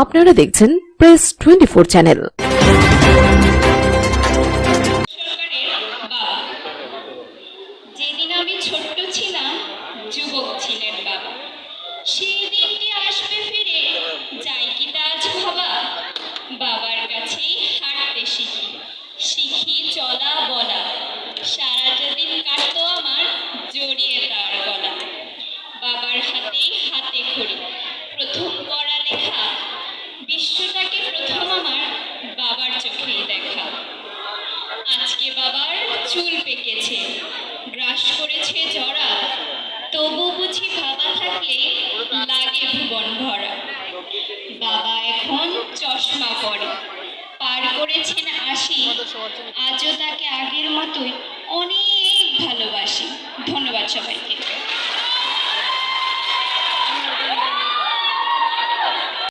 আপনারা দেখছেন press twenty four channel যেদিন আমি ছোট্ট ছিলাম, যুবক ছিলেন সেই দিনটি আসবে কি বাবার কাছেই হাঁটতে শিখি। শিখি চলা বলা। সারাটা দিন আমার, জড়িয়ে তার বাবার হাতেই হাতে খড়ি। আজকে বাবার চুল পেকেছে। গ্রাস করেছে জরা। তবু বুঝি বাবা থাকলে লাগে ভুবন ভরা। বাবা এখন চশমা পরে। পার করেছেন আশি। আজও তাকে আগের মতোই অনেক ভালোবাসি। ধন্যবাদ সবাইকে।